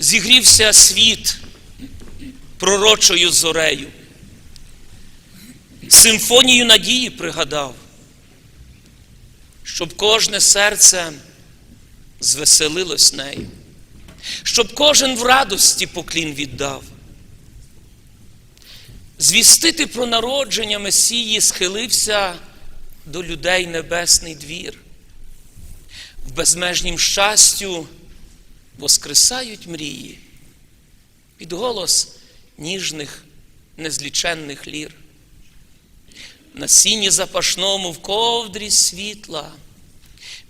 зігрівся світ пророчою зорею, симфонію надії пригадав, щоб кожне серце звеселилось нею, щоб кожен в радості поклін віддав. Звістити про народження Месії схилився до людей небесний двір. В безмежнім щастю воскресають мрії під голос ніжних, незліченних лір. На сіні запашному в ковдрі світла,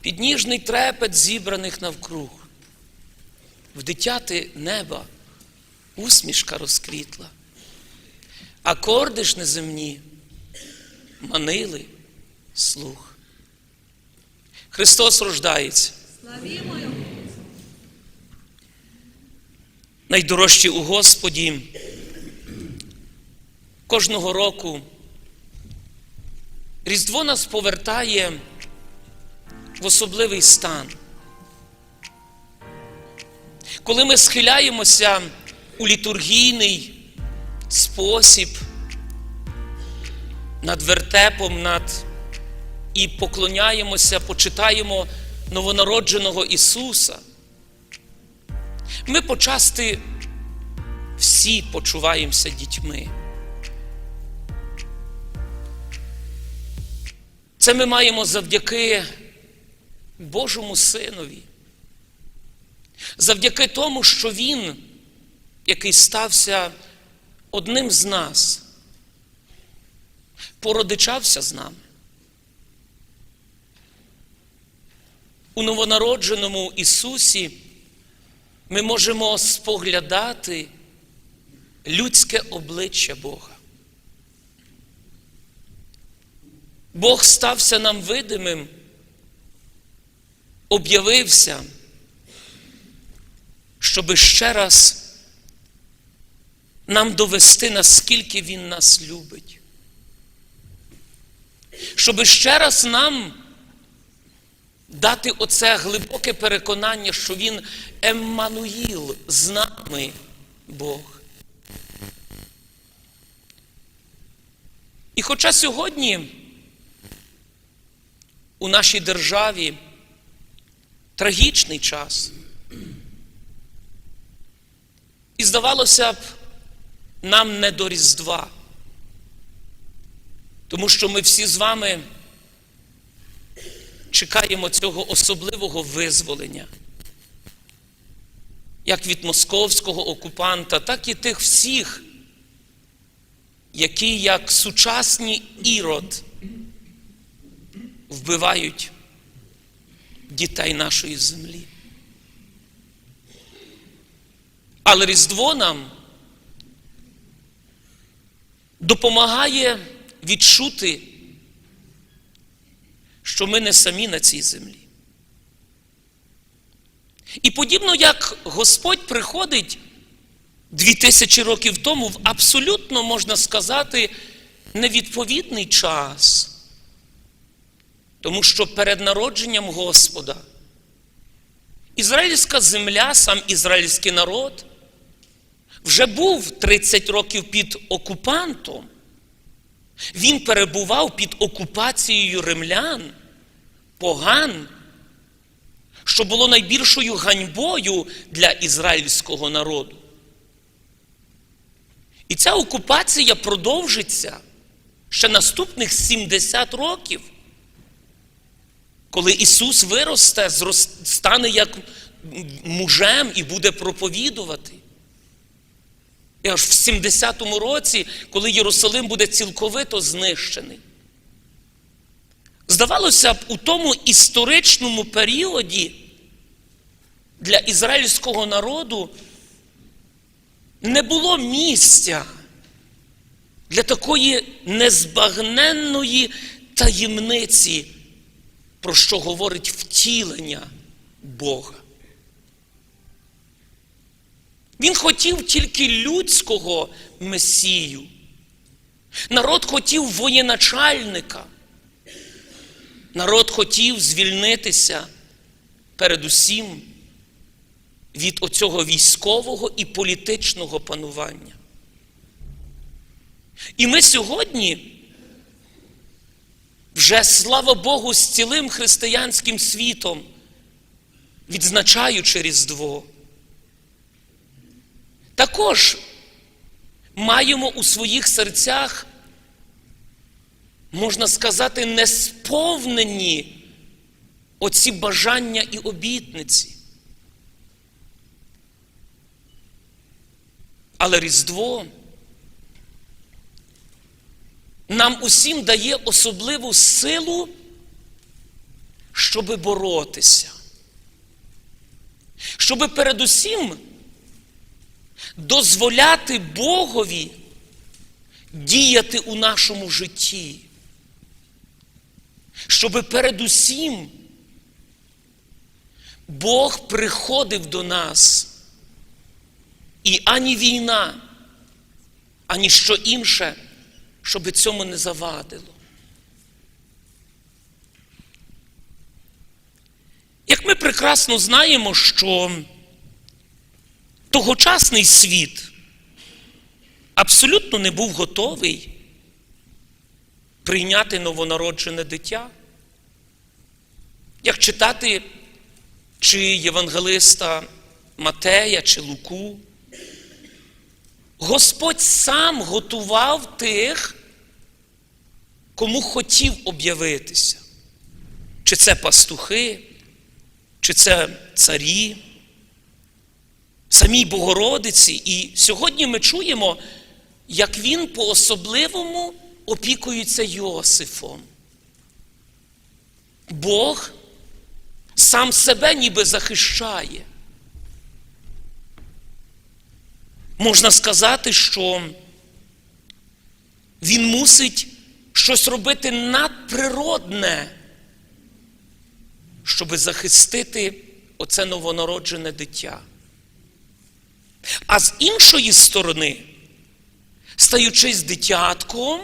під ніжний трепет зібраних навкруг, в дитяти неба усмішка розквітла, акорди ж неземні манили слух. Христос рождається. Славімо Його! Найдорожчі у Господі. Кожного року Різдво нас повертає в особливий стан. Коли ми схиляємося у літургійний спосіб над вертепом, над і поклоняємося, почитаємо новонародженого Ісуса. Ми почасти всі почуваємося дітьми. Це ми маємо завдяки Божому Синові, завдяки тому, що Він, який стався одним з нас, породичався з нами. У новонародженому Ісусі ми можемо споглядати людське обличчя Бога. Бог стався нам видимим, об'явився, щоби ще раз нам довести, наскільки Він нас любить. Щоби ще раз нам дати оце глибоке переконання, що Він Еммануїл з нами Бог. І хоча сьогодні у нашій державі трагічний час, і здавалося б, нам не до Різдва, тому що ми всі з вами чекаємо цього особливого визволення, як від московського окупанта, так і тих всіх, які як сучасні ірод вбивають дітей нашої землі. Але Різдво нам допомагає відчути що ми не самі на цій землі. І подібно як Господь приходить дві тисячі років тому в абсолютно, можна сказати, невідповідний час, тому що перед народженням Господа ізраїльська земля, сам ізраїльський народ, вже був 30 років під окупантом. Він перебував під окупацією римлян, поган, що було найбільшою ганьбою для ізраїльського народу. І ця окупація продовжиться ще наступних 70 років, коли Ісус виросте, стане як мужем і буде проповідувати. І аж в 70-му році, коли Єрусалим буде цілковито знищений. Здавалося б, у тому історичному періоді для ізраїльського народу не було місця для такої незбагненної таємниці, про що говорить втілення Бога. Він хотів тільки людського месію. Народ хотів воєначальника. Народ хотів звільнитися передусім від оцього військового і політичного панування. І ми сьогодні, вже слава Богу, з цілим християнським світом, відзначаючи Різдво, також маємо у своїх серцях, можна сказати, несповнені оці бажання і обітниці. Але Різдво нам усім дає особливу силу, щоби боротися, щоби передусім дозволяти Богові діяти у нашому житті, щоби передусім Бог приходив до нас. І ані війна, ані що інше, щоб цьому не завадило. Як ми прекрасно знаємо, що тогочасний світ абсолютно не був готовий прийняти новонароджене дитя, як читати чи євангелиста Матея чи Луку, Господь сам готував тих, кому хотів об'явитися. Чи це пастухи, чи це царі, самій Богородиці. І сьогодні ми чуємо, як він по-особливому опікується Йосифом. Бог сам себе ніби захищає. Можна сказати, що він мусить щось робити надприродне, щоб захистити оце новонароджене дитя. А з іншої сторони, стаючись дитятком,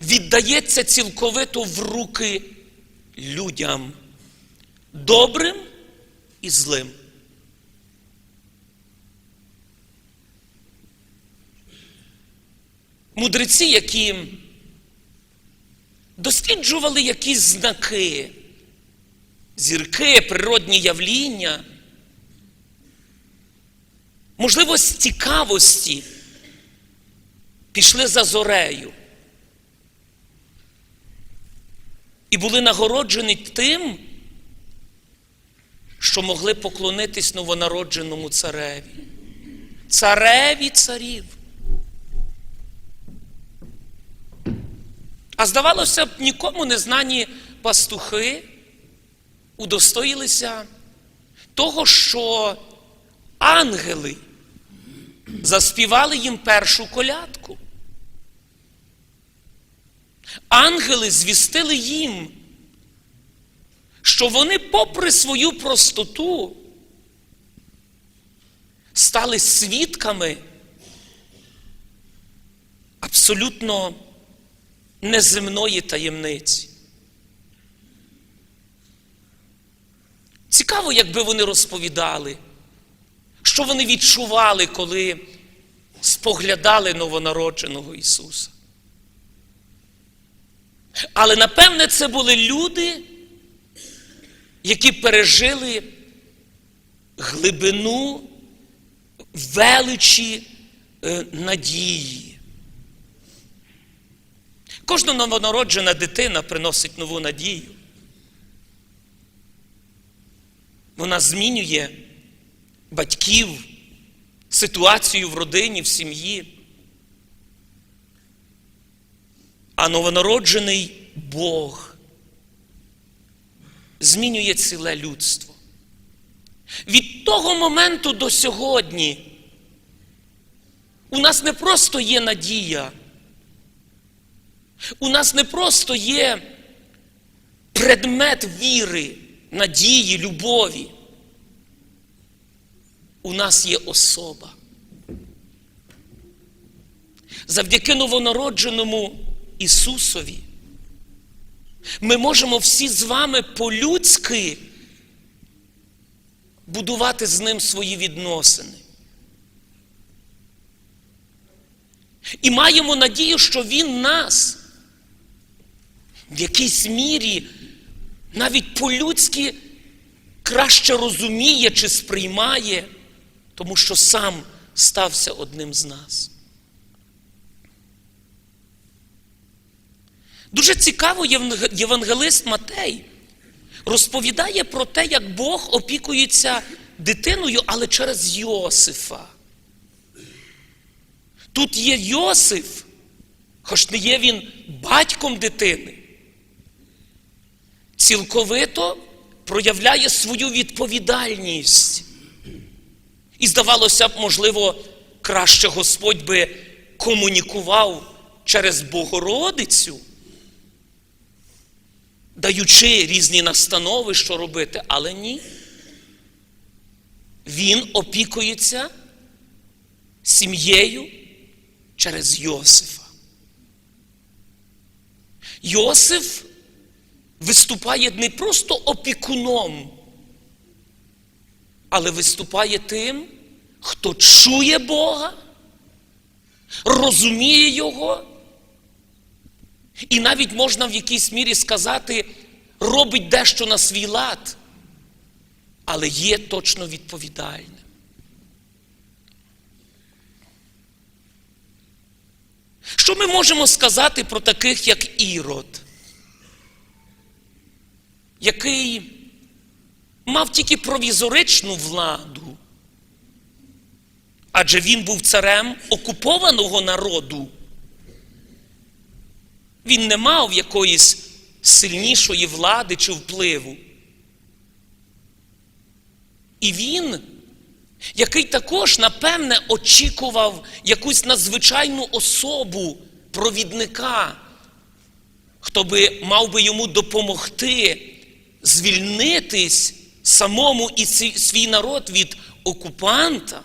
віддається цілковито в руки людям добрим і злим. Мудреці, які досліджували якісь знаки, зірки, природні явління, можливо, з цікавості пішли за зорею і були нагороджені тим, що могли поклонитись новонародженому цареві, цареві царів. А здавалося б, нікому не знані пастухи удостоїлися того, що ангели заспівали їм першу колядку. Ангели звістили їм, що вони, попри свою простоту, стали свідками абсолютно неземної таємниці. Цікаво, якби вони розповідали, що вони відчували, коли споглядали новонародженого Ісуса. Але напевне це були люди, які пережили глибину величі е, надії. Кожна новонароджена дитина приносить нову надію. Вона змінює батьків, ситуацію в родині, в сім'ї. А новонароджений Бог змінює ціле людство. Від того моменту до сьогодні у нас не просто є надія. У нас не просто є предмет віри, надії, любові. У нас є особа. Завдяки новонародженому Ісусові ми можемо всі з вами по-людськи будувати з ним свої відносини. І маємо надію, що Він нас в якійсь мірі навіть по-людськи краще розуміє чи сприймає, тому що сам стався одним з нас. Дуже цікаво, євангелист Матей розповідає про те, як Бог опікується дитиною, але через Йосифа. Тут є Йосиф, хоч не є він батьком дитини, цілковито проявляє свою відповідальність. І здавалося б, можливо, краще Господь би комунікував через Богородицю, даючи різні настанови, що робити, але ні. Він опікується сім'єю через Йосифа. Йосиф виступає не просто опікуном, але виступає тим, хто чує Бога, розуміє Його, і навіть можна в якійсь мірі сказати, робить дещо на свій лад, але є точно відповідальним. Що ми можемо сказати про таких, як Ірод, який мав тільки провізоричну владу, адже він був царем окупованого народу. Він не мав якоїсь сильнішої влади чи впливу. І він, який також, напевне, очікував якусь надзвичайну особу, провідника, хто би мав би йому допомогти звільнитись самому і свій народ від окупанта,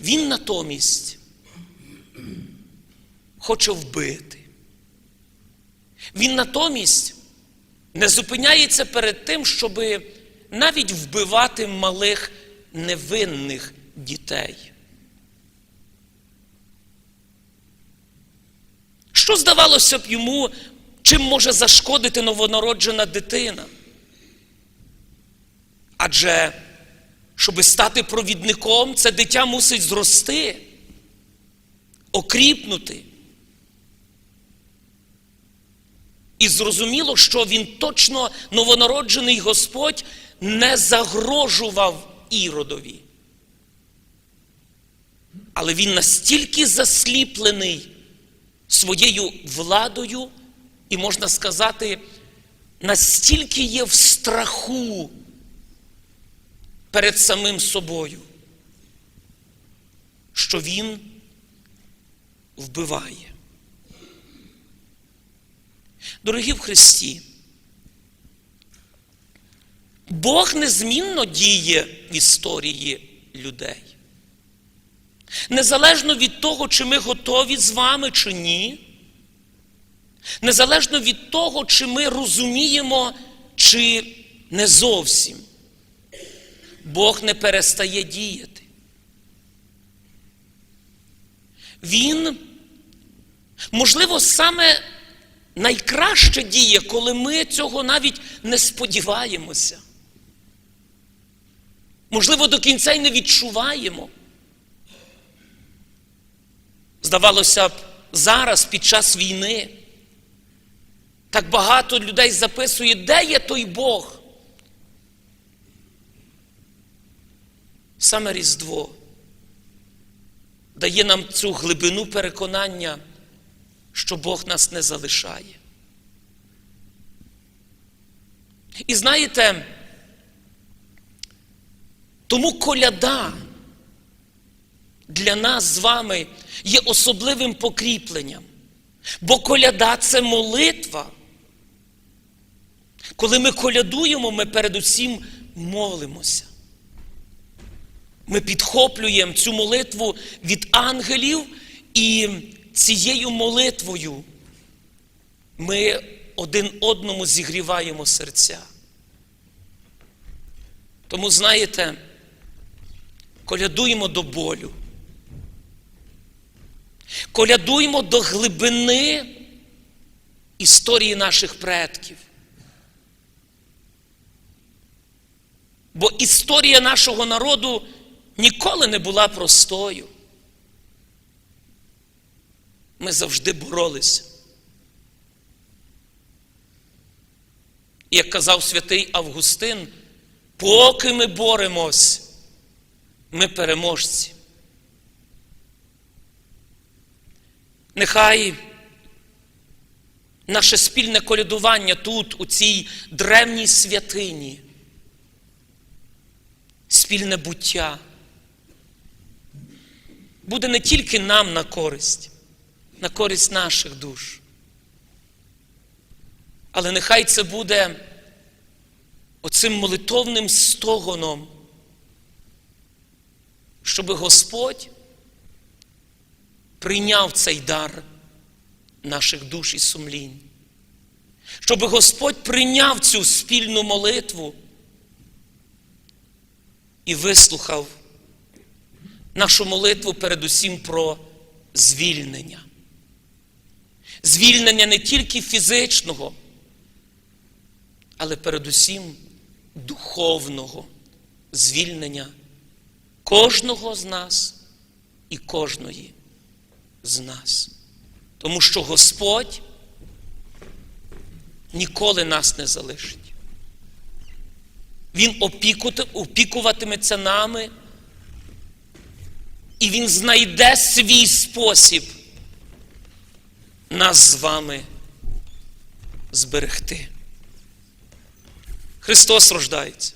він натомість хоче вбити. Він натомість не зупиняється перед тим, щоб навіть вбивати малих невинних дітей. Що здавалося б йому, чим може зашкодити новонароджена дитина? Адже, щоб стати провідником, це дитя мусить зрости, окріпнути. І зрозуміло, що він точно новонароджений Господь не загрожував іродові. Але він настільки засліплений своєю владою, і можна сказати, настільки є в страху перед самим собою, що він вбиває. Дорогі в Христі, Бог незмінно діє в історії людей. Незалежно від того, чи ми готові з вами, чи ні. Незалежно від того, чи ми розуміємо, чи не зовсім. Бог не перестає діяти. Він, можливо, саме найкраще діє, коли ми цього навіть не сподіваємося. Можливо, до кінця й не відчуваємо. Здавалося б, зараз під час війни так багато людей записує, де є той Бог. Саме Різдво дає нам цю глибину переконання, що Бог нас не залишає. І знаєте, тому коляда для нас з вами є особливим покріпленням. Бо коляда це молитва. Коли ми колядуємо, ми передусім молимося. Ми підхоплюємо цю молитву від ангелів і цією молитвою ми один одному зігріваємо серця. Тому, знаєте, колядуємо до болю. Колядуємо до глибини історії наших предків. Бо історія нашого народу ніколи не була простою. Ми завжди боролися. Як казав святий Августин, поки ми боремось, ми переможці. Нехай наше спільне колядування тут, у цій древній святині, спільне буття, буде не тільки нам на користь, на користь наших душ. Але нехай це буде оцим молитовним стогоном, щоб Господь прийняв цей дар наших душ і сумлінь, щоб Господь прийняв цю спільну молитву і вислухав нашу молитву передусім про звільнення. Звільнення не тільки фізичного, але передусім духовного звільнення кожного з нас і кожної з нас. Тому що Господь ніколи нас не залишить. Він опікуватиметься нами, і Він знайде свій спосіб нас з вами зберегти. Христос рождається.